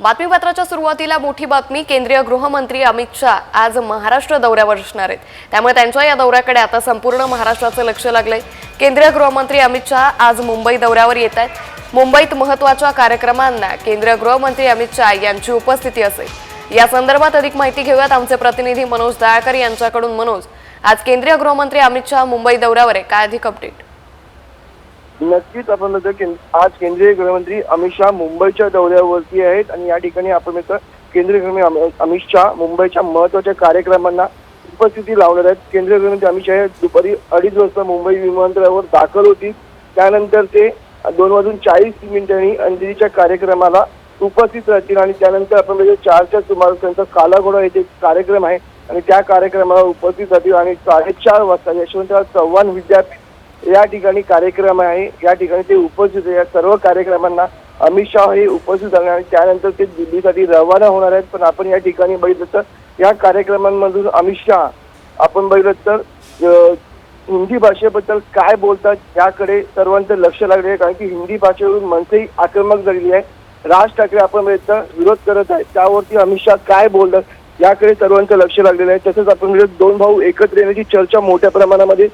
बातमीपत्राच्या सुरुवातीला मोठी बातमी केंद्रीय गृहमंत्री अमित शाह आज महाराष्ट्र दौऱ्यावर असणार आहेत. त्यामुळे त्यांच्या या दौऱ्याकडे आता संपूर्ण महाराष्ट्राचं लक्ष लागलंय. केंद्रीय गृहमंत्री अमित शाह आज मुंबई दौऱ्यावर येत आहेत. मुंबईत महत्त्वाच्या कार्यक्रमांना केंद्रीय गृहमंत्री अमित शाह यांची उपस्थिती असेल. या संदर्भात अधिक माहिती घेऊयात आमचे प्रतिनिधी मनोज दयाकर यांच्याकडून. मनोज आज केंद्रीय गृहमंत्री अमित शाह मुंबई दौऱ्यावर आहे. काय अधिक अपडेट नक्कीच आपण बघतो की आज केंद्रीय गृहमंत्री अमित शहा मुंबईच्या दौऱ्यावरती आहेत आणि या ठिकाणी आपण बघतो केंद्रीय गृहमंत्री अमि- अमित शहा मुंबईच्या महत्त्वाच्या कार्यक्रमांना उपस्थिती लावणार आहेत. केंद्रीय गृहमंत्री अमित शहा हे दुपारी अडीच वाजता मुंबई विमानतळावर दाखल होतील. त्यानंतर ते दोन वाजून चाळीस मिनिटांनी अंजलीच्या कार्यक्रमाला उपस्थित राहतील आणि त्यानंतर आपण म्हणजे चारच्या सुमारास त्यांचा कालाघोडा येथे कार्यक्रम आहे आणि त्या कार्यक्रमाला उपस्थित राहतील आणि साडेचार वाजता यशवंतराव चव्हाण विद्यापीठ या ठिकाणी कार्यक्रम आहे. या ठिकाणी ते उपस्थित आहे. या सर्व कार्यक्रमांना अमित शाह हे उपस्थित राहणार आणि त्यानंतर ते दिल्लीसाठी रवाना होणार आहेत. पण आपण या ठिकाणी बघितलं तर या कार्यक्रमांमधून अमित शहा आपण बघितलं तर हिंदी भाषेबद्दल काय बोलतात याकडे सर्वांचं लक्ष लागले आहे. कारण की हिंदी भाषेवरून मनसेही आक्रमक झालेली आहे. राज ठाकरे आपण बघितलं तर विरोध करत आहे त्यावरती अमित शाह काय बोलतात याकडे सर्वांचं लक्ष लागलेलं आहे. तसंच आपण दोन भाऊ एकत्र येण्याची चर्चा मोठ्या प्रमाणामध्ये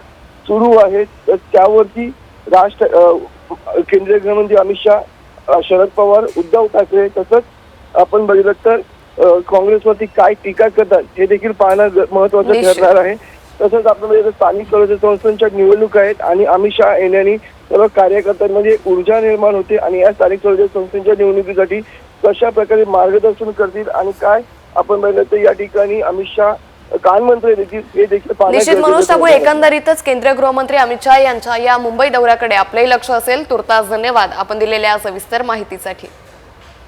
सुरू आहे तर त्यावरती राज अं, केंद्रीय गृहमंत्री अमित शहा शरद पवार उद्धव ठाकरे तसंच आपण बघितलं तर काँग्रेसवरती काय टीका करतात हे देखील पाहणं महत्वाचं. ठरणार आहे तसंच आपण बघितलं तर स्थानिक स्वराज्य संस्थांच्या निवडणूक आहेत आणि अमित शहा येण्याने सर्व कार्यकर्त्यांमध्ये ऊर्जा निर्माण होते आणि या स्थानिक स्वराज्य संस्थांच्या निवडणुकीसाठी कशा प्रकारे मार्गदर्शन करतील आणि काय आपण बघितलं तर या ठिकाणी अमित शहा देखील पाहणं निश्चित मनोज आहे. एकंदरीतच केंद्रीय गृहमंत्री अमित शहा यांच्या या मुंबई दौऱ्याकडे आपलंही लक्ष असेल तुर्तास धन्यवाद आपण दिलेल्या सविस्तर माहितीसाठी